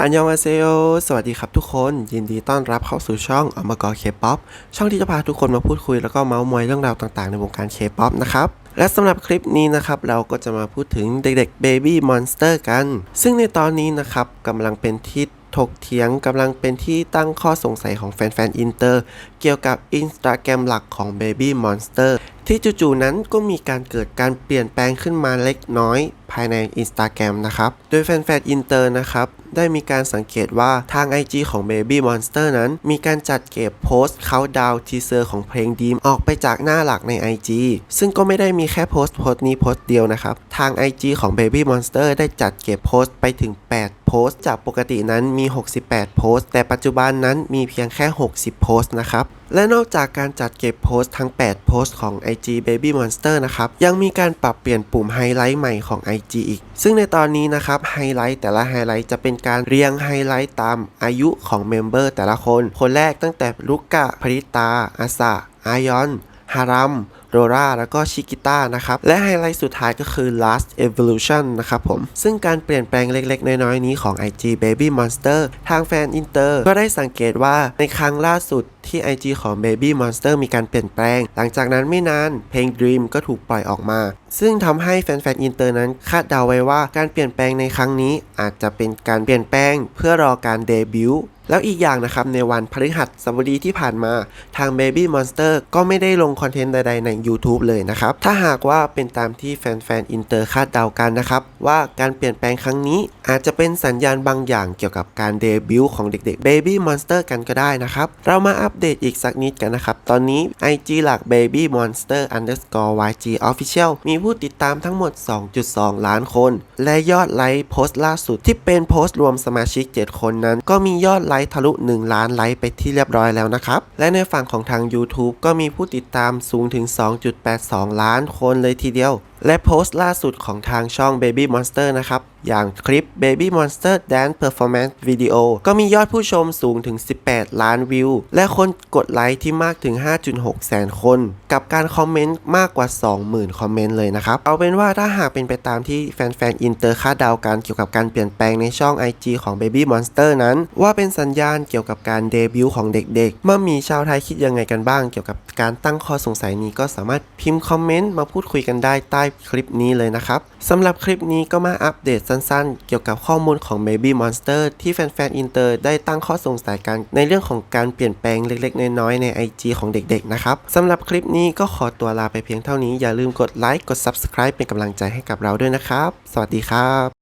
อันยองอาเซโอสวัสดีครับทุกคน ยินดีต้อนรับเข้าสู่ช่องอมกรเคป๊อปช่องที่จะพาทุกคนมาพูดคุยแล้วก็เมาส์มอยเรื่องราวต่างๆ ในวงการเคป๊อปนะครับและสำหรับคลิปนี้นะครับเราก็จะมาพูดถึงเด็กๆ Baby Monster กัน ซึ่งในตอนนี้นะครับกำลังเป็นที่ถกเถียงกำลังเป็นที่ตั้งข้อสงสัยของแฟนๆอินเตอร์เกี่ยวกับ Instagram หลักของ Baby Monster ที่จู่ๆนั้นก็มีการเกิดการเปลี่ยนแปลงขึ้นมาเล็กน้อยภายใน Instagram นะครับ โดยแฟนๆอินเตอร์นะครับ ได้มีการสังเกตว่าทาง IG ของ Baby Monster นั้น มีการจัดเก็บโพสต์เขาดาวทีเซอร์ของเพลงดีมออกไปจากหน้าหลักใน IG ซึ่งก็ไม่ได้มีแค่โพสต์โพสต์นี้โพสต์เดียวนะครับ ทาง IG ของ Baby Monster ได้จัดเก็บโพสต์ไปถึง 8 โพสต์ จากปกตินั้นมี 68 โพสต์ แต่ปัจจุบันนั้นมีเพียงแค่ 60 โพสต์นะครับและนอกจากการจัดเก็บโพสต์ทั้ง 8 โพสต์ของ IG Baby Monster นะครับยังมีการปรับเปลี่ยนปุ่มไฮไลท์ใหม่ของ IG อีก ซึ่งในตอนนี้นะครับไฮไลท์แต่ละไฮไลท์จะเป็นการเรียงไฮไลท์ตามอายุของเมมเบอร์แต่ละคน คนแรกตั้งแต่ลุกกะพริตาอาสะอายอนฮารัมโรราแล้วก็ชิกิต้านะครับ และไฮไลท์สุดท้ายก็คือ last evolution นะครับผม ซึ่งการเปลี่ยนแปลงเล็กๆ น้อยๆ นี้ของ IG Baby Monster ทางแฟนอินเตอร์ ก็ได้สังเกตว่าในครั้งล่าสุด ที่ IG ของ Baby Monster มีการเปลี่ยนแปลง หลังจากนั้นไม่นาน เพลง Dream ก็ถูกปล่อยออกมา ซึ่งทำให้แฟนๆอินเตอร์นั้นคาดเดาไว้ว่าการเปลี่ยนแปลงในครั้งนี้อาจจะเป็นการเปลี่ยนแปลง เพื่อรอการเดบิวต์แล้วอีกอย่างนะครับในวันพฤหัสบดีที่ผ่านมาทาง Baby Monster ก็ไม่ได้ลงคอนเทนต์ใด ๆ ใน YouTube เลยนะครับ ถ้าหากว่าเป็นตามที่แฟนๆอินเตอร์คาดเดากันนะครับ ว่าการเปลี่ยนแปลงครั้งนี้ อาจจะเป็นสัญญาณบางอย่างเกี่ยวกับการเดบิวต์ของเด็กๆ Baby Monster กันก็ได้นะครับ เรามาอัปเดตอีกสักนิดกันนะครับ ตอนนี้ IG หลัก Baby Monster underscore YG Official มีผู้ติดตามทั้งหมด 2.2 ล้านคน และยอดไลค์โพสต์ล่าสุดที่เป็นโพสต์รวมสมาชิก 7 คนนั้น ก็มียอดไลค์ทะลุ 1 ล้านไลค์ไปที่เรียบร้อยแล้วนะครับ และในฝั่งของทาง YouTube ก็มีผู้ติดตามสูงถึง 2.82 ล้านคนเลยทีเดียวและโพสต์ล่าสุดของทางช่อง Baby Monster นะครับ อย่างคลิป Baby Monster Dance Performance Video ก็มียอดผู้ชมสูงถึง 18 ล้านวิว และคนกดไลค์ที่มากถึง 5.6 แสนคน กับการคอมเมนต์มากกว่า 20,000 คอมเมนต์เลยนะครับ เอาเป็นว่าถ้าหากเป็นไปตามที่แฟนๆ อินเตอร์คาดเดากันเกี่ยวกับการเปลี่ยนแปลงในช่อง IG ของ Baby Monster นั้น ว่าเป็นสัญญาณเกี่ยวกับการเดบิวต์ของเด็กๆเมื่อมีชาวไทยคิดยังไงกันบ้าง เกี่ยวกับการตั้งข้อสงสัยนี้ก็สามารถพิมพ์คอมเมนต์มาพูดคุยกันได้ใต้คลิปนี้เลยนะครับสำหรับคลิปนี้ก็มาอัปเดตสั้นๆ เกี่ยวกับข้อมูลของ Baby Monster ที่แฟนๆอินเตอร์ได้ตั้งข้อสงสัยกัน ในเรื่องของการเปลี่ยนแปลงเล็กๆ น้อยๆ ใน IG ของเด็กๆนะครับสำหรับคลิปนี้ก็ขอตัวลาไปเพียงเท่านี้อย่าลืมกดไลค์กด Subscribe เป็นกำลังใจให้กับเราด้วยนะครับ สวัสดีครับ